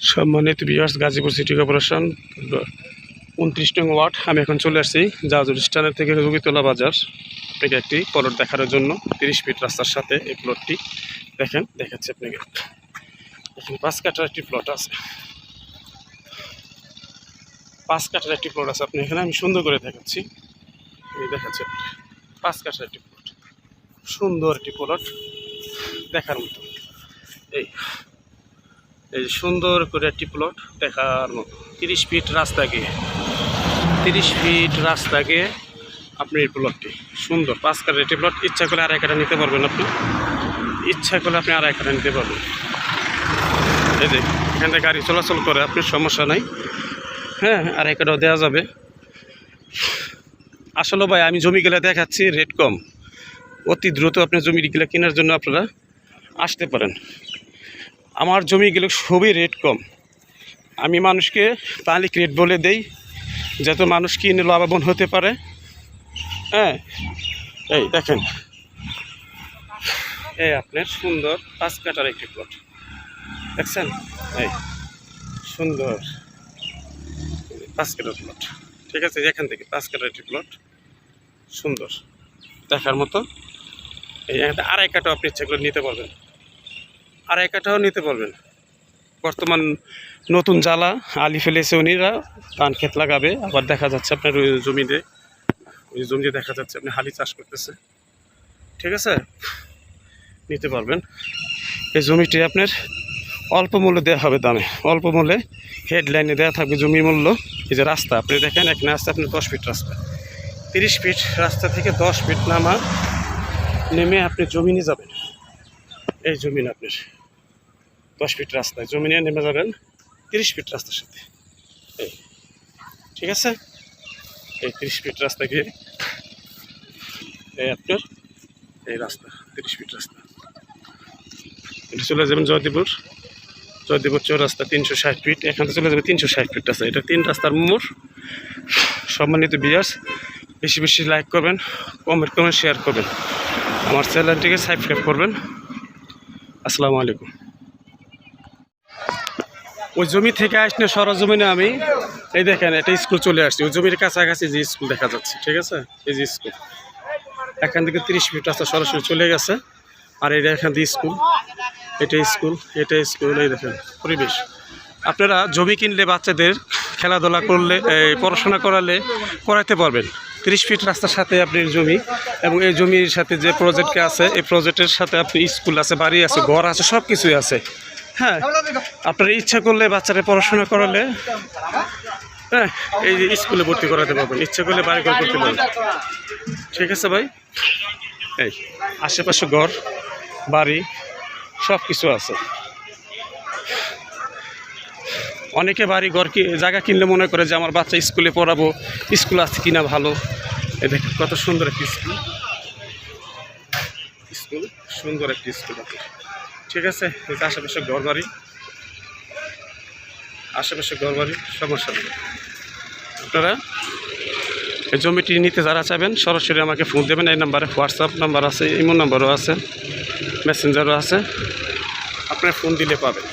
সম্মানিত বিয়ার্স Gazipur city corporation উনত্রিশ নং ওয়ার্ড, আমি এখন চলে আসছি জাহাজুর স্ট্যান্ডের থেকে রবিতলা বাজার। আপনাকে একটি প্লট দেখানোর জন্য তিরিশ ফিট রাস্তার সাথে এই প্লটটি দেখেন, দেখাচ্ছি আপনাকে। এখানে পাঁচ কাঠার একটি প্লট আছে। পাঁচ কাঠার একটি প্লট আছে, আপনি এখানে আমি সুন্দর করে দেখাচ্ছি। দেখাচ্ছি পাঁচ কাঠার একটি প্লট সুন্দর একটি প্লট দেখার মতো। এই। এই সুন্দর করে একটি প্লট দেখার মতো। তিরিশ ফিট রাস্তা গিয়ে তিরিশ ফিট রাস্তা গিয়ে আপনি এই প্লটটি সুন্দর। পাঁচ কাঠের একটি প্লট ইচ্ছা করলে আড়াই কাঠা নিতে পারবেন আপনি। ইচ্ছা করলে আপনি আড়াই কাঠা নিতে পারবেন। এই যে, এখান থেকে গাড়ি চলাচল করে, আপনার সমস্যা নাই। হ্যাঁ আড়াই কাঠাও দেওয়া যাবে। আসলে ভাই, আমি জমিগুলো দেখাচ্ছি রেট কম। অতি দ্রুত আপনি জমিগুলো কেনার জন্য আপনারা আসতে পারেন। আমার জমিগুলো খুবই রেট কম। আমি মানুষকে তালিক রেট বলে দেই, যাতে মানুষ কিনে লাভবান হতে পারে। হ্যাঁ এই দেখেন। এই আপনার সুন্দর পাঁচ কাটার একটি প্লট দেখছেন? এই সুন্দর পাঁচ কাটার প্লট ঠিক আছে, এখান থেকে পাঁচ কাটার একটি প্লট সুন্দর। দেখার মতো। এই আড়াই কাটাও আপনি ইচ্ছা করে নিতে পারবেন। আড়াই কাঠাও নিতে পারবেন। বর্তমান নতুন জ্বালা, আলি ফেলেছে উনিরা, ধান ক্ষেত লাগাবে, আবার দেখা যাচ্ছে আপনার ওই জমিতে ওই জমিতে দেখা যাচ্ছে আপনি হালি চাষ করতেছে। ঠিক আছে? নিতে পারবেন। এই জমিটি আপনার অল্প মূল্যে দেওয়া হবে দামে। অল্প মূল্যে হেডলাইনে দেওয়া থাকবে জমি মূল্য। এই যে রাস্তা, আপনি দেখেন এখানে আসতে আপনি দশ ফিট রাস্তা। তিরিশ ফিট রাস্তা থেকে দশ ফিট নামা নেমে আপনি জমি নিয়ে যাবেন। এই জমিন আপনার। দশ ফিট রাস্তায় জমিনে নেমে যাবেন তিরিশ ফিট রাস্তার সাথে। এই, ঠিক আছে? এই তিরিশ ফিট রাস্তা গিয়ে, এই আপনার, এই রাস্তা, তিরিশ ফিট রাস্তা। এটা চলে যাবেন জয়দেবপুর। জয়দেবপুর চৌরাস্তা তিনশো ষাট ফিট, এখান থেকে চলে যাবে তিনশো ষাট ফিট রাস্তা। এটা তিন রাস্তার মোড়। সম্মানিত বিয়াস বেশি বেশি লাইক করবেন কমেন্ট করবেন শেয়ার করবেন। আমার চ্যানেলটিকে সাবস্ক্রাইব করবেন। আসসালামু আলাইকুম। ওই জমি থেকে আসলে সরজমিনে আমি, এই দেখেন এটা স্কুল চলে আসছি। ওই জমির কাছাকাছি যে স্কুল দেখা যাচ্ছে, ঠিক আছে? এই যে স্কুল। এখান থেকে তিরিশ ফিট রাস্তা সরাসরি চলে গেছে। আর এটা এখান থেকে স্কুল, এটা স্কুল এটা স্কুল, এই দেখেন, পরিবেশ। আপনারা জমি কিনলে বাচ্চাদের খেলাধুলা করলে পড়াশোনা করালে, করাইতে পারবেন। তিরিশ ফিট রাস্তার সাথে আপনি জমি এবং এই জমির সাথে যে প্রজেক্টকে আছে, এই প্রজেক্টের সাথে আপনি স্কুল আছে, বাড়ি আছে, ঘর আছে সব কিছুই আছে। হ্যাঁ আপনার ইচ্ছা করলে বাচ্চারা পড়াশোনা করালে হ্যাঁ এই যে স্কুলে ভর্তি করাতে পারবেন। ইচ্ছা করলে বাড়ি ঘর করতে পারবেন। ঠিক আছে ভাই? এই, আশেপাশে ঘর, বাড়ি সব কিছু আছে। অনেকে বাড়ি ঘর কি জায়গা কিনলে মনে করে যে আমার বাচ্চা স্কুলে পড়াবো, স্কুল আছে কিনা ভালো। এ দেখেন, কত সুন্দর একটি স্কুল। স্কুল, সুন্দর একটি স্কুল আছে। ঠিক আছে আশেপাশে ঘর বাড়ি। আশেপাশে ঘর বাড়ি, সমস্যা নেই। আপনারা এই জমিটি নিতে যারা চাবেন সরাসরি আমাকে ফোন দেবেন। এই নাম্বারে হোয়াটসঅ্যাপ নাম্বার আছে, ইমো নাম্বারও আছে, মেসেঞ্জারও আছে। আপনার ফোন দিলে পাবেন।